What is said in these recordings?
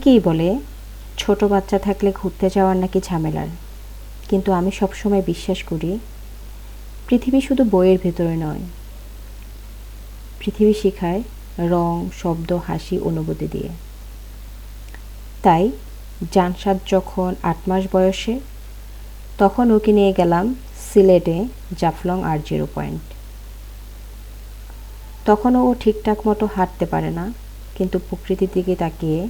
অনেকেই বলে, ছোট বাচ্চা থাকলে ঘুরতে যাওয়ার নাকি ঝামেলার? কিন্তু আমি সবসময় বিশ্বাস করি, পৃথিবী শুধু বইয়ের ভেতরে নয়। পৃথিবী শেখায় রং, শব্দ, হাসি, অনুভূতি দিয়ে। তাই জানসাদ যখন আট মাস বয়সে, তখন ওকে নিয়ে গেলাম সিলেটে জাফলং আর জিরো পয়েন্ট। তখনও ও ঠিকঠাক মতো হাঁটতে পারে না, কিন্তু প্রকৃতির দিকে তাকিয়ে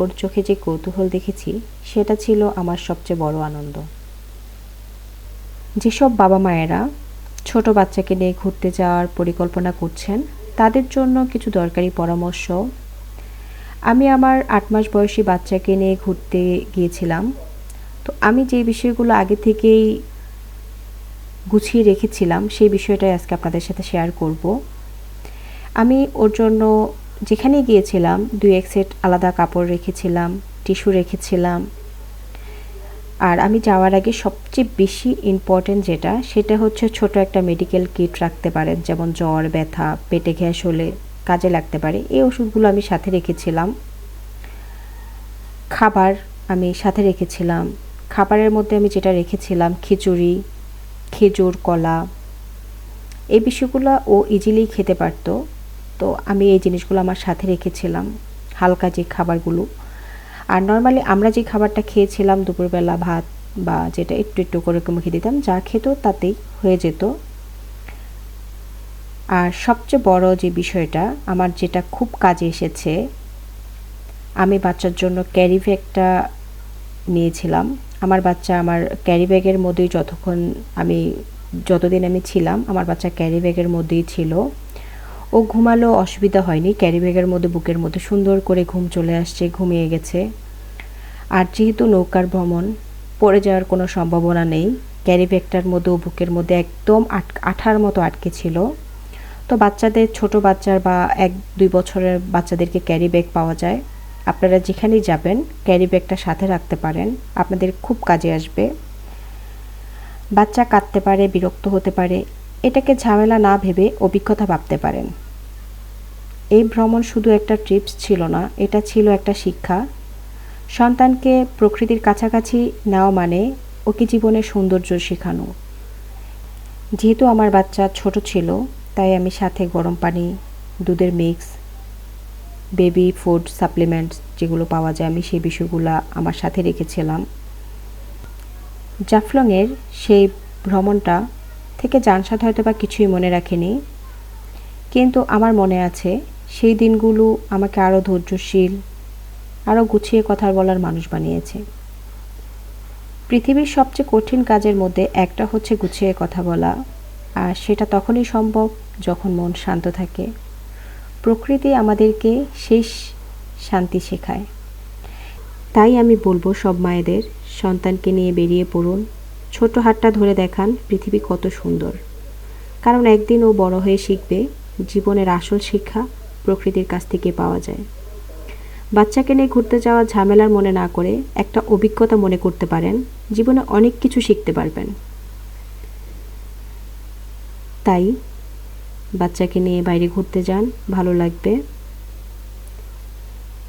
ওর চোখে যে কৌতূহল দেখেছি, সেটা ছিল আমার সবচেয়ে বড় আনন্দ। যেসব বাবা মায়েরা ছোট বাচ্চাকে নিয়ে ঘুরতে যাওয়ার পরিকল্পনা করছেন, তাদের জন্য কিছু দরকারি পরামর্শ। আমি আমার আট মাস বয়সী বাচ্চাকে নিয়ে ঘুরতে গিয়েছিলাম। তো আমি যে বিষয়গুলো আগে থেকেই গুছিয়ে রেখেছিলাম, সেই বিষয়টাই আজকে আপনাদের সাথে শেয়ার করব। আমি ওর জন্য যেখানে গিয়েছিলাম, দুই এক সেট আলাদা কাপড় রেখেছিলাম, টিস্যু রেখেছিলাম। আর আমি যাওয়ার আগে সবচেয়ে বেশি ইম্পর্টেন্ট যেটা, সেটা হচ্ছে ছোট একটা মেডিকেল কিট রাখতে পারেন, যেমন জ্বর, ব্যথা, পেটে গ্যাস হলে কাজে লাগতে পারে। এই ওষুধগুলো আমি সাথে রেখেছিলাম। খাবার আমি সাথে রেখেছিলাম। খাবারের মধ্যে আমি যেটা রেখেছিলাম, খিচুড়ি, খেজুর, কলা, এই বিষয়গুলো ও ইজিলি খেতে পারতো। তো আমি এই জিনিসগুলো আমার সাথে রেখেছিলাম, হালকা যে খাবারগুলো। আর নর্মালি আমরা যে খাবারটা খেয়েছিলাম দুপুরবেলা ভাত বা যেটা একটু একটু করে মুখে দিতাম, যা খেত তাতেই হয়ে যেত। আর সবচেয়ে বড় যে বিষয়টা, আমার যেটা খুব কাজে এসেছে, আমি বাচ্চার জন্য ক্যারি ব্যাগটা নিয়েছিলাম। আমার বাচ্চা আমার ক্যারি ব্যাগের মধ্যেই যতক্ষণ আমি, যতদিন আমি ছিলাম, আমার বাচ্চা ক্যারি ব্যাগের মধ্যেই ছিল। ও ঘুমালো অসুবিধা হয়নি। ক্যারি ব্যাগের মধ্যে, বুকের মধ্যে সুন্দর করে ঘুম চলে আসছে, ঘুমিয়ে গেছে। আর যেহেতু নৌকার ভ্রমণ, পড়ে যাওয়ার কোনো সম্ভাবনা নেই। ক্যারি ব্যাগটার মধ্যে ও বুকের মধ্যে একদম আঠার মতো আটকে ছিল। তো বাচ্চাদের, ছোট বাচ্চার বা এক, দুই বছরের বাচ্চাদেরকে ক্যারি ব্যাগ পাওয়া যায়। আপনারা যেখানেই যাবেন, ক্যারি ব্যাগটা সাথে রাখতে পারেন। আপনাদের খুব কাজে আসবে। বাচ্চা কাঁদতে পারে, বিরক্ত হতে পারে। এটাকে ঝামেলা না ভেবে অভিজ্ঞতা ভাবতে পারেন। এই ভ্রমণ শুধু একটা ট্রিপস ছিল না, এটা ছিল একটা শিক্ষা। সন্তানকে প্রকৃতির কাছাকাছি নেওয়া মানে ওকে জীবনের সৌন্দর্য শেখানো। যেহেতু আমার বাচ্চা ছোট ছিল, তাই আমি সাথে গরম পানি, দুধের মিক্স বেবি ফুড সাপ্লিমেন্টস যেগুলো পাওয়া যায়, আমি সেই বিষয়গুলো আমার সাথে রেখেছিলাম। জাফলংয়ের সেই ভ্রমণটা থেকে জানসাদ হয়তো বা কিছুই মনে রাখেনি, কিন্তু আমার মনে আছে সেই দিনগুলো আমাকে আরও ধৈর্যশীল আরও গুছিয়ে কথা বলার মানুষ বানিয়েছে। পৃথিবীর সবচেয়ে কঠিন কাজের মধ্যে একটা হচ্ছে গুছিয়ে কথা বলা, আর সেটা তখনই সম্ভব যখন মন শান্ত থাকে। প্রকৃতি আমাদেরকে শেষ শান্তি শেখায়। তাই আমি বলব সব মায়েদের সন্তানকে নিয়ে বেরিয়ে পড়ুন ছোট হাতটা ধরে দেখান পৃথিবী কত সুন্দর। কারণ একদিন ও বড় হয়ে শিখবে জীবনের আসল শিক্ষা প্রকৃতির কাছ থেকে পাওয়া যায়। বাচ্চাকে নিয়ে ঘুরতে যাওয়া ঝামেলার মনে না করে একটা অভিজ্ঞতা মনে করতে পারেন, জীবনে অনেক কিছু শিখতে পারবেন। তাই বাচ্চাকে নিয়ে বাইরে ঘুরতে যান, ভালো লাগবে।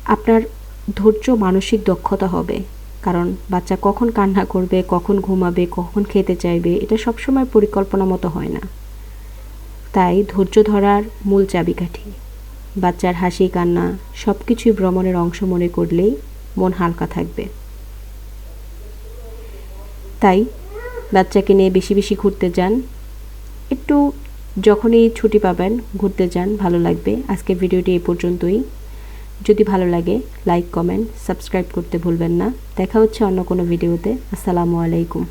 আপনার ধৈর্য, মানসিক দক্ষতা হবে, কারণ বাচ্চা কখন কান্না করবে, কখন ঘুমাবে, কখন খেতে চাইবে, এটা সবসময় পরিকল্পনা মতো হয় না। তাই ধৈর্য ধরার মূল চাবিকাঠি। বাচ্চার হাসি, কান্না সব কিছুই ভ্রমণের অংশ মনে করলেই মন হালকা থাকবে। তাই বাচ্চাকে নিয়ে বেশি বেশি ঘুরতে যান। একটু যখনই ছুটি পাবেন ঘুরতে যান, ভালো লাগবে। আজকে ভিডিওটি এই পর্যন্তই। যদি ভালো লাগে, লাইক, কমেন্ট, সাবস্ক্রাইব করতে ভুলবেন না। দেখা হচ্ছে অন্য কোনো ভিডিওতে। আসসালামু আলাইকুম।